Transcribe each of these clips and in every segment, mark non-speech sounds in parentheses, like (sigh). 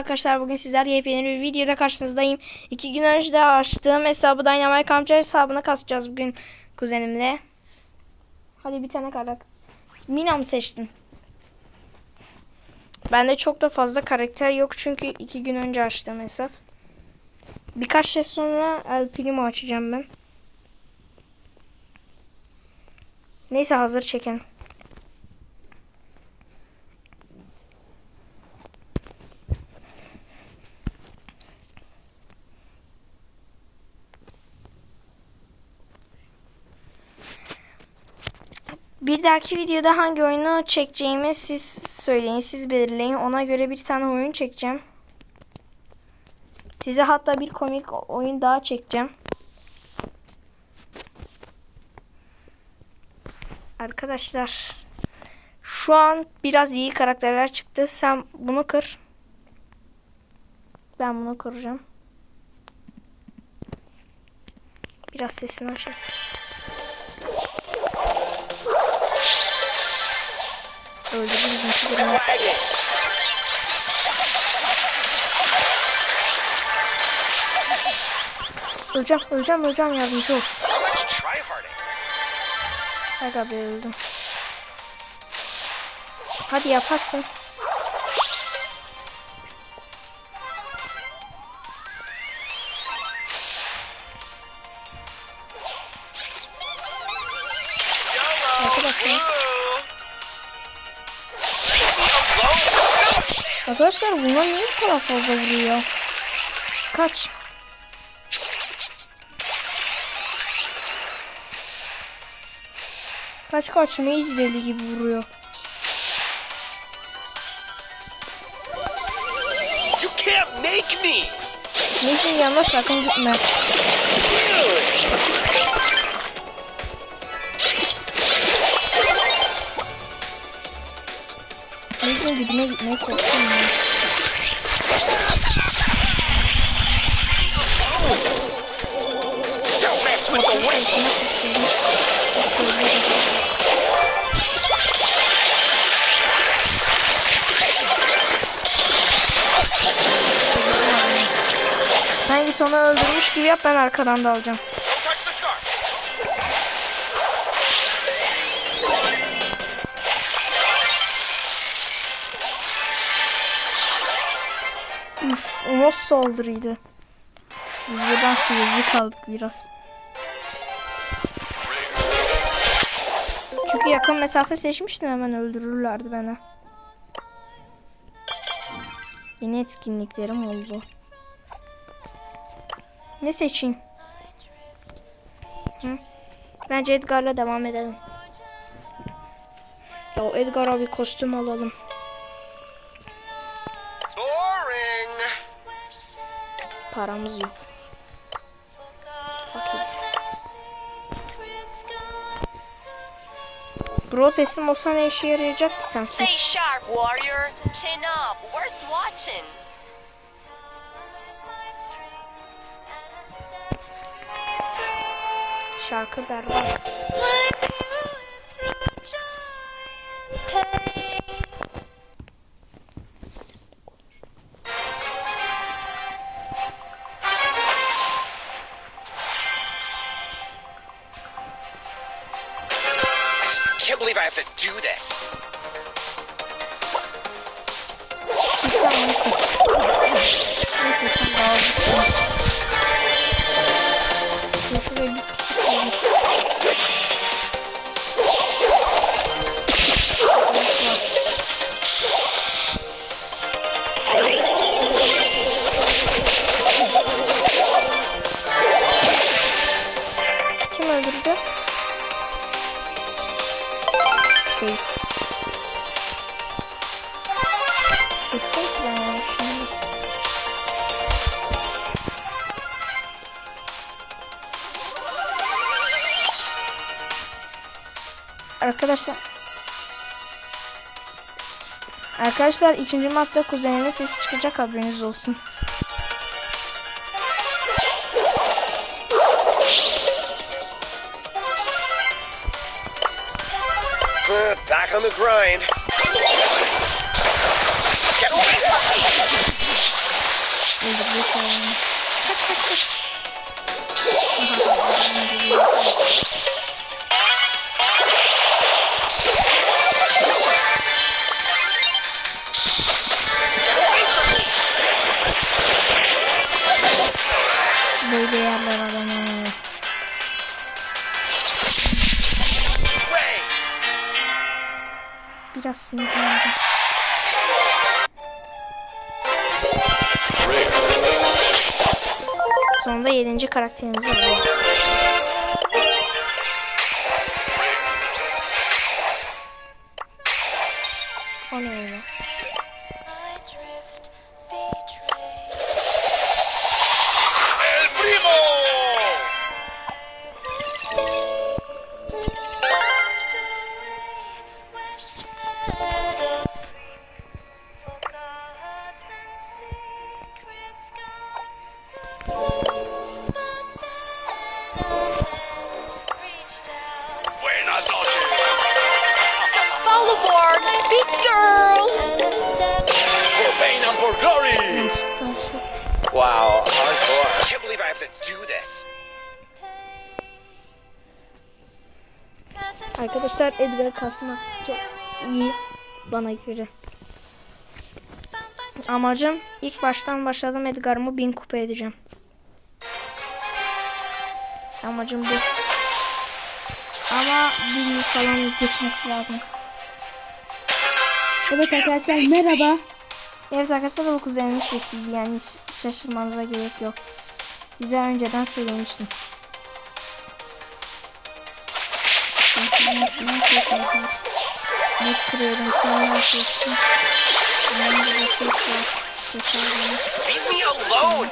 Arkadaşlar bugün sizler yepyeni bir videoda karşınızdayım. İki gün önce de açtığım hesabı Dynamite amca hesabına kasacağız bugün kuzenimle. Hadi bir tane karak. Mina mı seçtin? Bende çok da fazla karakter yok çünkü iki gün önce açtığım hesap. Birkaç şey sonra El Primo açacağım ben. Neyse hazır çekin. Bir dahaki videoda hangi oyunu çekeceğimi siz söyleyin, siz belirleyin. Ona göre bir tane oyun çekeceğim. Size hatta bir komik oyun daha çekeceğim. Arkadaşlar şu an biraz iyi karakterler çıktı. Sen bunu kır. Ben bunu kıracağım. Biraz sesini açayım. Öldürdü bizimki. Öleceğim, öleceğim, öleceğim yardımcı ol. Aga be öldüm. Hadi yaparsın. Arkadaşlar bunlar niye bu kadar fazla vuruyor? Kaç. Kaç kaç Maze deli gibi vuruyor. You can't make me. Maze'in yanına sakın gitme. Maze'in dibine gitmeye korkuyorum ben. Sen git onu öldürmüş gibi yap ben arkadan da alacağım. Nasıl saldırıydı? Biz buradan sıyırdı kaldık biraz. Çünkü yakın mesafe seçmiştim hemen öldürürlerdi beni. Yeni etkinliklerim oldu. Ne seçeyim? Hı? Bence Edgar'la devam edelim. Ya Edgar'a bir kostüm alalım. Paramız yok. Fakiriz. Bro pesim olsa ne işe yarayacak ki sanki? Stay sharp, warrior. Chin up. Worth watching. Şarkı berbat. Arkadaşlar Arkadaşlar ikinci madde kuzenimin sesi çıkacak haberiniz olsun. Back on the grind. Get (laughs) Biraz sinirlendim. Sonunda 7. karakterimizi alıyoruz. Wow, hardcore. I can't believe I have to do this. Arkadaşlar Edgar kasma çok iyi bana göre. Amacım ilk baştan başladım Edgar'ımı 1000 kupa edeceğim. Amacım bu. Ama 1000 falan geçmesi lazım. Evet arkadaşlar merhaba. Evet arkadaşlar bu kuzenimin sesiydi yani hiç şaşırmanıza gerek yok. Size önceden söylemiştim. Ne kırıyorum sen ne yapıyorsun? Ben de bir beni. Leave me alone!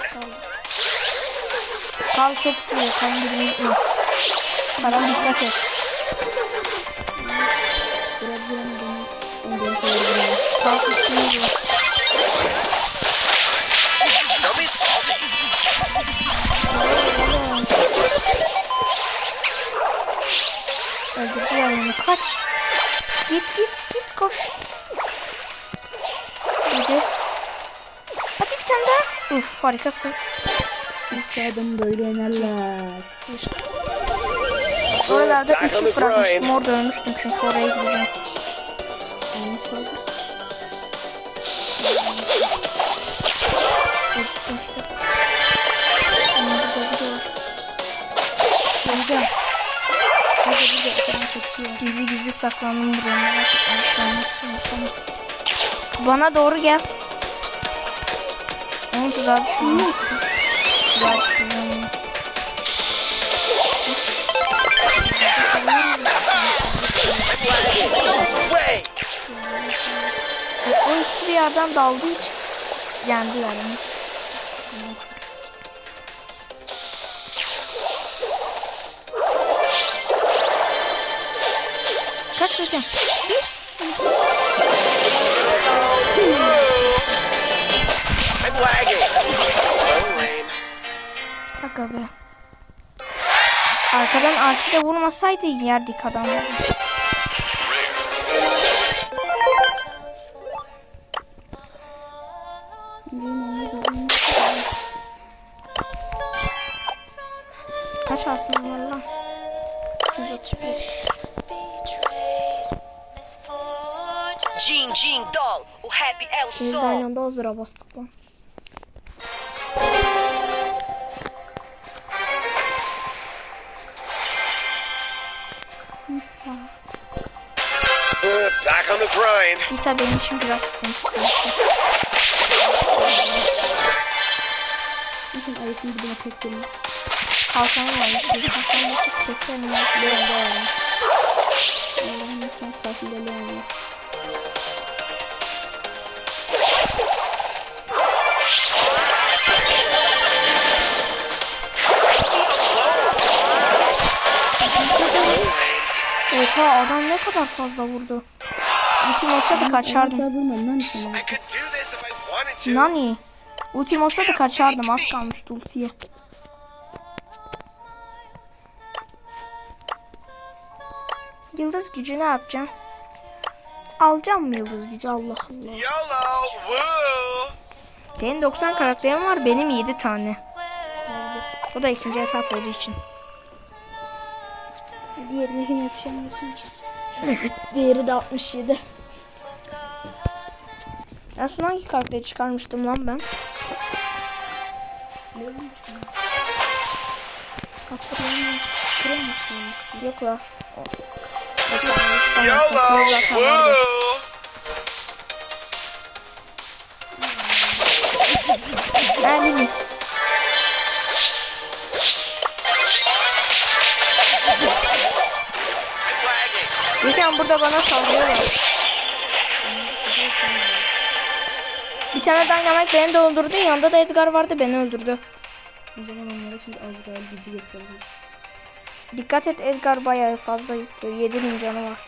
Kal çok suyu. Kan birini unutma. Karan dikkat et. Kal üstüne vur. Don't be salty. Öldürdüler onu. Kaç. Git git git koş. Hadi. Hadi bir tane daha. Uf harikasın. İşte adam böyle yenerler. Oralarda üçlük bırakmıştım. Orada ölmüştüm çünkü oraya gideceğim. Gizli gizli saklandım buraya. Bana doğru gel. Onu tuzağa düşürme. Tuzağa düşürme. O ikisi bir yerden daldığı için yendiler onu. Kaç kaç. Bir. Aga be. Arkadan artıyla vurmasaydı yerdik adamları. Jing Doll, o Happy El İkimiz de Sol. aynı anda hazıra bastık lan. Back on the grind. Vita benim için biraz sıkıntısı. Bakın ayısının dibine tek gelin. Kalkanı var. Bir kalkan nasıl keserim ya. Leon'da yani. Allah'ın lütfen katilde Leon Oha adam ne kadar fazla vurdu. Ultim olsa da kaçardım. Nani? Ultim olsa da kaçardım. Az kalmıştı ultiye. Yıldız gücü ne yapacağım? Alacağım mı yıldız gücü? Allah Allah. Senin 90 karakterin var benim 7 tane. O da ikinci hesap olduğu için. Diğerine yetişemiyorsun. Diğeri de 67. En son hangi karakteri çıkarmıştım lan ben? Hatırlamıyorum. Yok la. O- o Gökhan burada bana saldırıyorlar. Bir tane Dynamite beni de öldürdü. Yanında da Edgar vardı beni öldürdü. O zaman onlara şimdi Azrail gücü göstereceğim. Dikkat et Edgar bayağı fazla yüklüyor. 7000 canı var.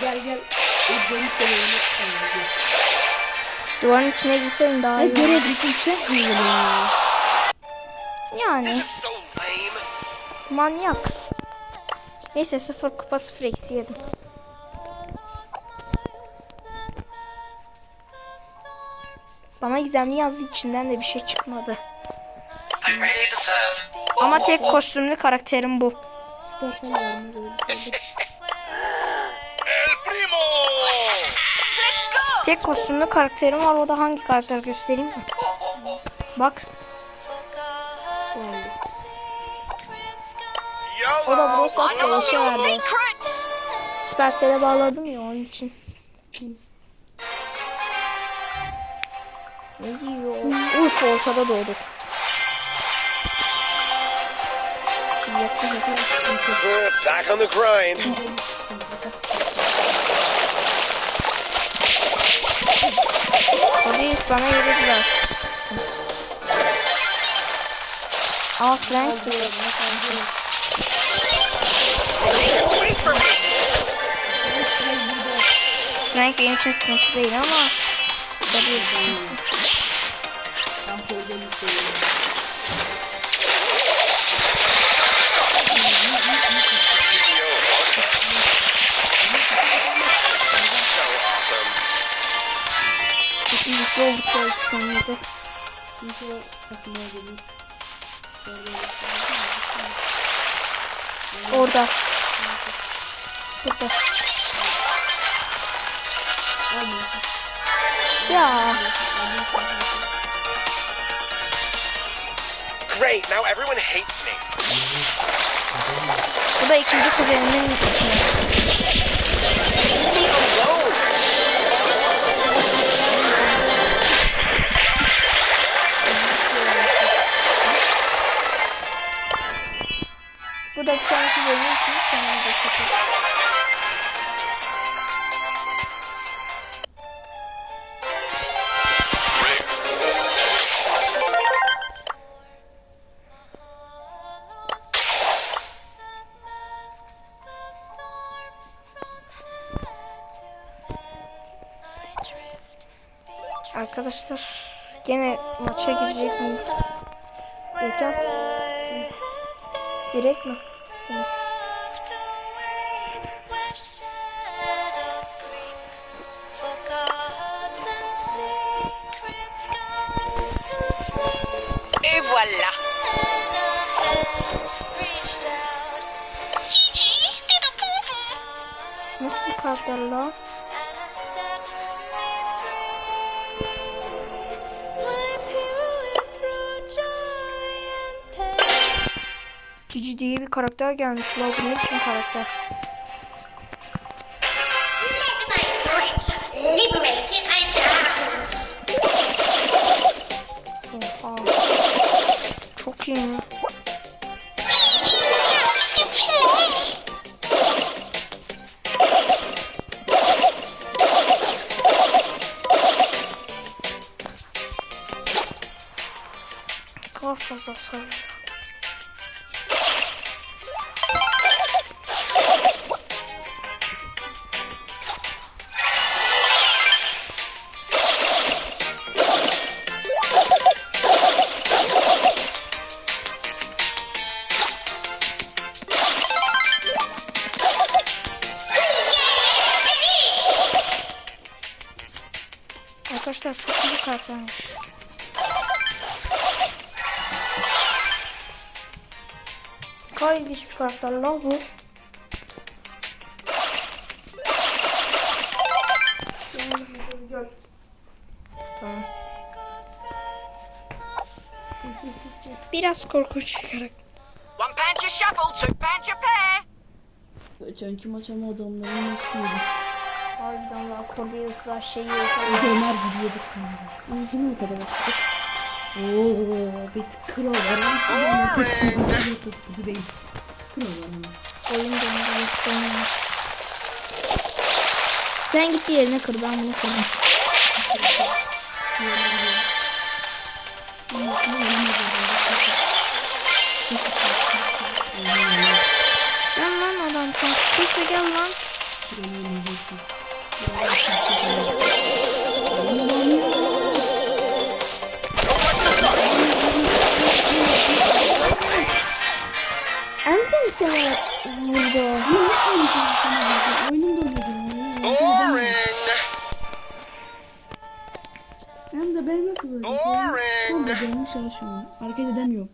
Gel gel. Edgar'ı seviyorum. Duvarın içine girseydin daha iyi. için çok iyi ya. Yani manyak. Neyse sıfır kupa sıfır eksi yedim. Bana gizemli yazdı içinden de bir şey çıkmadı. Ama tek kostümlü karakterim bu. (laughs) Tek kostümlü karakterim var. O da hangi karakter göstereyim mi? Bak. O da buraya ses gelişi verdi. Supercell'e bağladım ya onun için. Ne diyor? Uf ortada doğduk. Back on the grind. Polis bana yürü biraz. Sıkıntı. Aa Frank sıkıntı. Frank benim için sıkıntı değil ama tabii Çok mutlu olduk bu iki saniyede. Çünkü o takımaya gelip Orada. Burada. Ya Great, now everyone hates me. bu da ikinci kuzenimin Bu da bir tane. Sonra da şaka. Arkadaşlar gene maça girecek miyiz? Gökhan. Direkt mi? Tamam. Cici diye bir karakter gelmiş la. Bu ne biçim karakter? Oha. Çok iyi. Arkadaşlar çok iyi. Gayet ilginç bir karakter lan bu. Tamam. Biraz korkunç bir karakter. One shuffle, two pair. Geçenki maç ama adamların nasıl yedik? Harbiden daha Cordeus'la şeyi (laughs) Ömer gibi yedik bunları. Yine o kadar baktık. Ooo bir kro var şimdi sıkıntı sıkıntı değil. Kro var ama. oyun dönüyor. dönüyor. Sen git yerine kır ben bunu kırdım. Gel lan adam sen sıkıyorsa gel lan. Emre mi seni vurdu? Oyunum da. Boring. Hem de ben nasıl böyle? Boring. Orada dönmüş çalışıyorum. Hareket edemiyorum.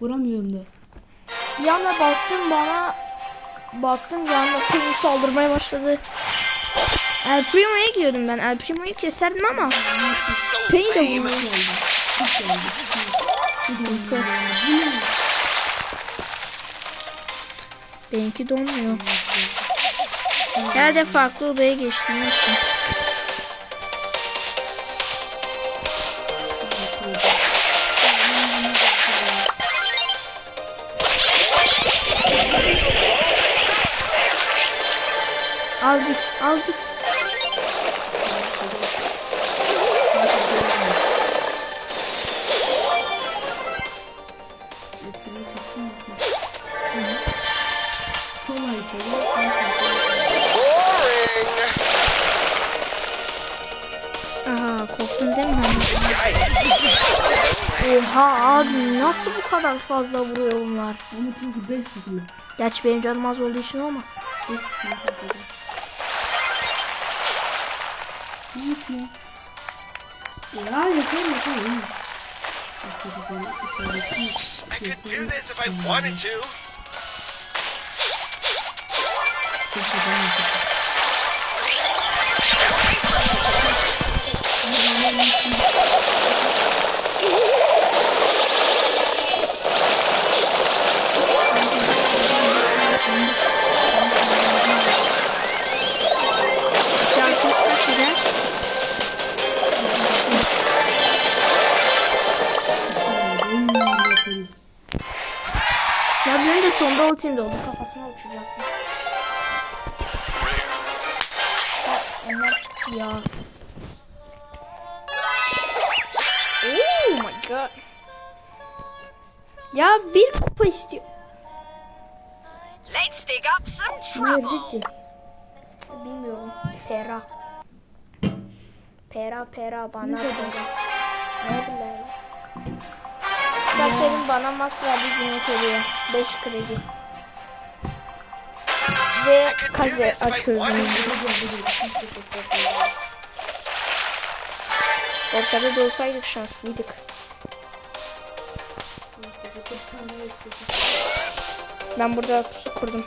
Vuramıyorum da. Bir anda baktım bana baktım bir anda Primo saldırmaya başladı. El Primo'ya gidiyordum ben. El Primo'yu keserdim ama Penny de vurdu. Sıkıntı. Benimki donmuyor. Herhalde farklı odaya geçtiğim için. Aldık, aldık. Kadar fazla vuruyor bunlar? ama çünkü 5 yükle. Gerçi benim canım az olduğu için olmasın. 5 yükle. Ne yapma? Ya yeter yeter. yeter. I could do this if I wanted to. Sonda ultim oldu. Kafasına uçacaktım. Onlar çıktı ya. Oh my god. Ya bir kupa istiyor. Let's dig up some trouble. Bilmiyorum. Pera. Pera pera bana Ne pera. Ne bileyim. İstersen bana max verdiği günlük hediye. 5 kredi. Ve kaze açıyoruz. Ortada da olsaydık şanslıydık. Ben burada pusu kurdum.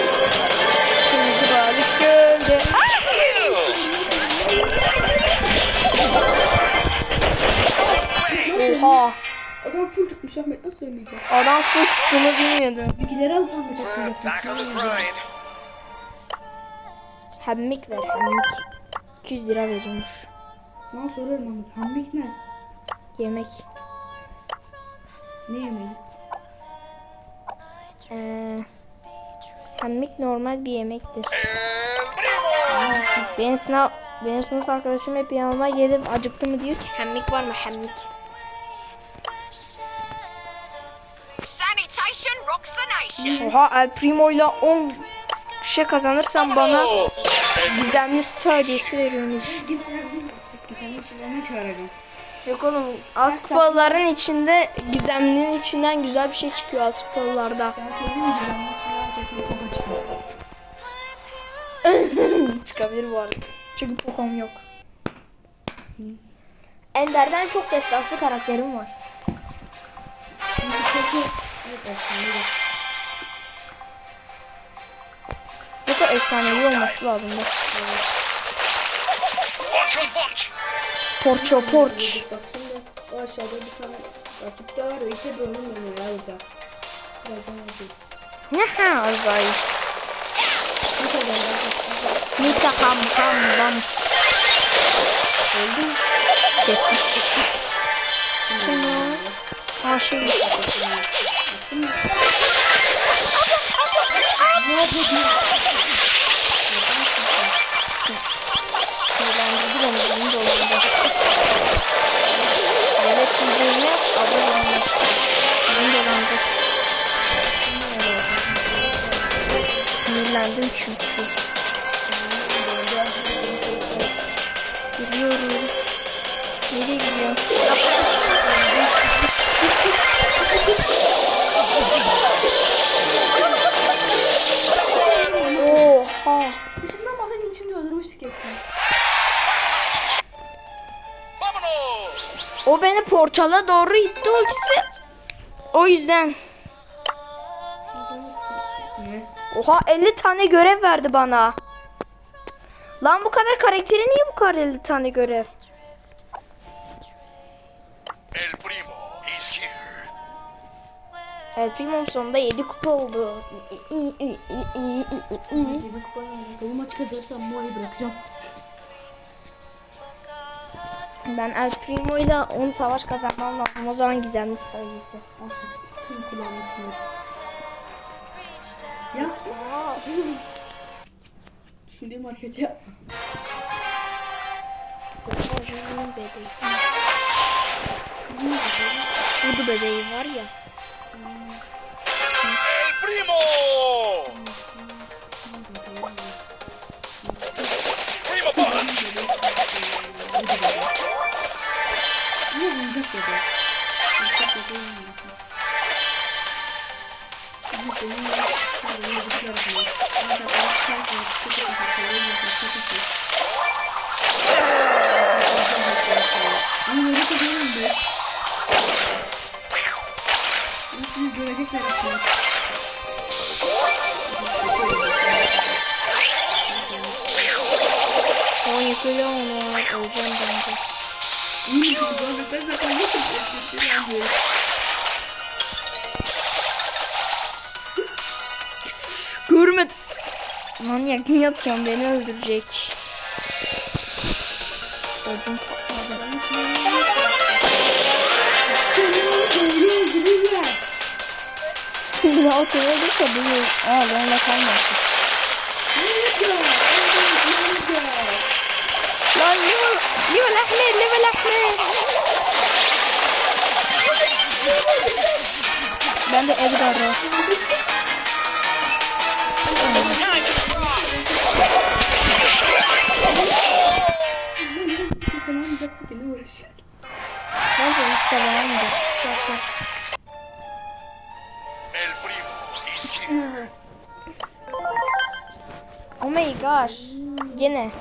Oha. Adam full tutmuş Ahmet nasıl söyleyeceğim? Adam full tuttuğunu bilmiyordum. Bilgileri al Ahmet grind. Hemmik ver hemmik. 200 lira veriyormuş. Sana soruyorum Ahmet. Hambik ne? Yemek. Ne yemeği? Ee, hemmik normal bir yemektir. Primo. Benim sınav Benim sınıf arkadaşım hep yanıma gelip acıktı mı diyor ki hemmik var mı hemmik. Oha El Primo ile 10 şey kazanırsam bana gizemli star hediyesi veriyormuş. Gizemli. İçinden ne çağıracağım? Yok oğlum az kupaların içinde gizemlinin içinden güzel bir şey çıkıyor az kupalarda. Sen söyleyeyim mi? Gizemli içinden kesin popa çıkıyor. (laughs) Çıkabilir bu arada. Çünkü Pokom yok. Ender'den çok destansı karakterim var. Çünkü popa... Evet efsane. Yok o efsanevi olması lazım. Bak. Bunch. Porço porç. Bak şimdi o aşağıda bir tane rakip de var işte bir oyun oynuyor ya. Bir kadar rakip. Nika ham ham bam. Öldü mü? Kestim. Tamam. Ha şey. Sinirlendirdi Portala doğru itti ultisi. O yüzden. Oha 50 tane görev verdi bana. Lan bu kadar karakteri niye bu kadar 50 tane görev? El primo is here. El Primo'nun sonunda 7 kupa oldu. Yedi kupa yani. Bu maç kazanırsam Moa'yı bırakacağım. Ben El Primo ile 10 savaş kazanmam lazım. O zaman gizemli stratejisi. Aferin. Tüm kulağımın içinde. Ya. (laughs) Düşündüğüm hareketi yapma. bebeği. Vudu bebeği var ya. El primo. Primo だけど、ちょっとどうなんだか。なんかね、なんかね、できたらかな。なんか、このスパイクを作ってたかったら、なんか、ちょっと。あ、やりたくないんだよ。私ん具合できたらかな。我也是用了五分钟。İyi mi Ben zaten şey yapıyorum? Görmedim. Manyak niye atıyorsun beni öldürecek. Öldüm patladı. Daha seni öldürse bu yıl. Aa benimle kalmasın. Ben de Edgar'ı. Kazanamayacaktık ne uğraşacağız? Hiç. Zaten. Oh my gosh. Gene.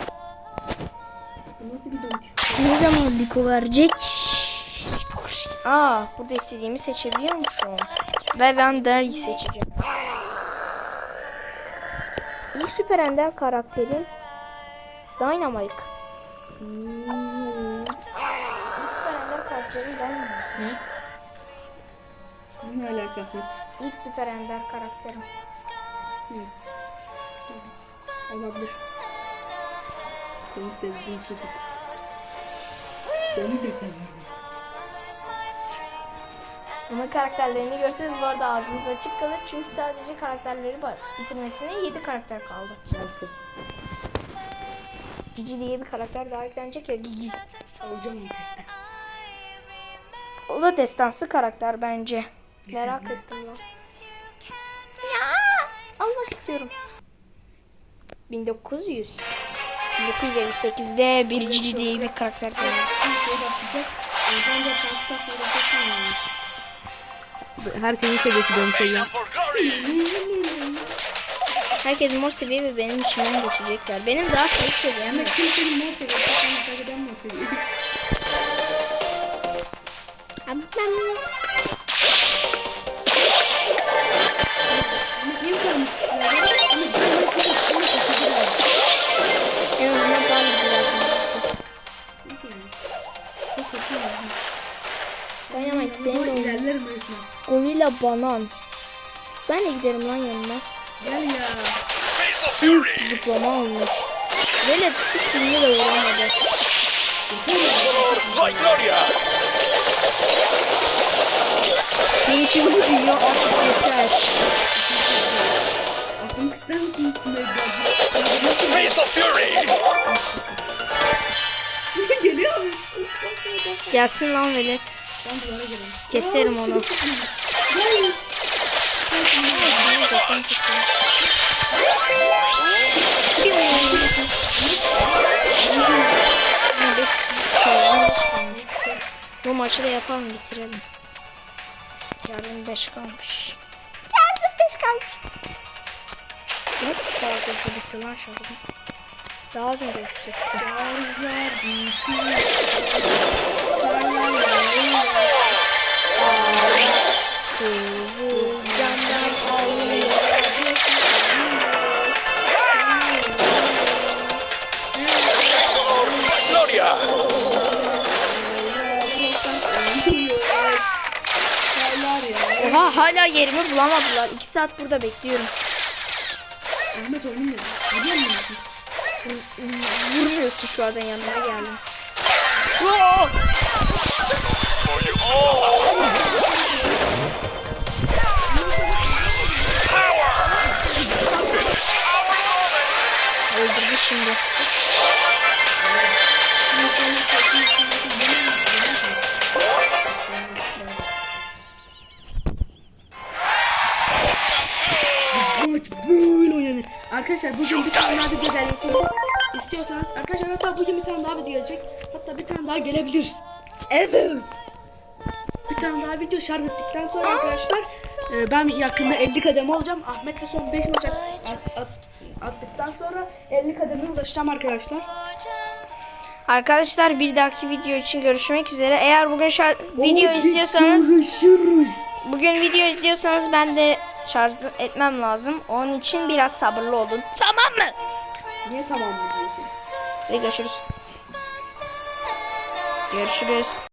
Ne zaman Biko verecek? Aa, burada istediğimi seçebiliyormuşum. Ve ben Darry'i seçeceğim. İlk Süper Ender karakterim Dynamite. Hmm. Süper Ender karakterim Dynamite. Ne alaka Ahmet? İlk Süper Ender karakterim. Olabilir. Seni sevdiğim çocuk. Seni de seviyorum. Ama karakterlerini görseniz bu arada ağzınız açık kalır. Çünkü sadece karakterleri var. Bitirmesine 7 karakter kaldı. Altı. Cici diye bir karakter daha eklenecek ya Gigi. Alacağım internetten. O da destansı karakter bence. Merak ettim lan. Ya, almak istiyorum. 1900. 1958'de bir Cici diye bir karakter geldi. Şey başlayacak. Ben de farklı yapacağım. Herkesin seviyesi benim seviyem. Herkes mor seviye ve benim içimden geçecekler. Benim daha kayıt seviyem yok. kimsenin mor seviyesi. Ben mor seviyesi. Ama banan. Ben de giderim lan yanına. Gel ya. Fury! Zıplama olmuş. Böyle hiçbirini de vuramadı. Senin için bu dünya artık yeter. Atlamak ister misin üstüme? Face the fury! Geliyor abi. Gelsin lan velet. Ben duvara gelirim. Keserim onu. Bu maçı da yapalım bitirelim. Yarın 5 kalmış. Yarın 5 kalmış. Nasıl hızlı bitti lan şarjım? Daha az önce 38'de. Kızıl camdan ağlıyor. Gloria! Oha hala yerimi bulamadılar. 2 saat burada bekliyorum. Ahmet. Biliyor musun? Vurmuyorsun şu anda yanıma geldim. Öldürdü şimdi. Maç böyle oynanır. Arkadaşlar bugün bir tane daha video gelmesini istiyorsanız arkadaşlar hatta bugün bir tane daha video gelecek. Hatta bir tane daha gelebilir. Evet. Tane daha video şarj ettikten sonra arkadaşlar e, ben yakında 50 kademe olacağım. Ahmet de son 5 maç at, at, at- attıktan sonra 50 kademe ulaşacağım arkadaşlar. Arkadaşlar bir dahaki video için görüşmek üzere. Eğer bugün şar- video Hadi izliyorsanız Görüşürüz. bugün video izliyorsanız ben de şarj etmem lazım. Onun için biraz sabırlı olun. Tamam mı? Niye tamam mı diyorsun? Ve görüşürüz. Görüşürüz.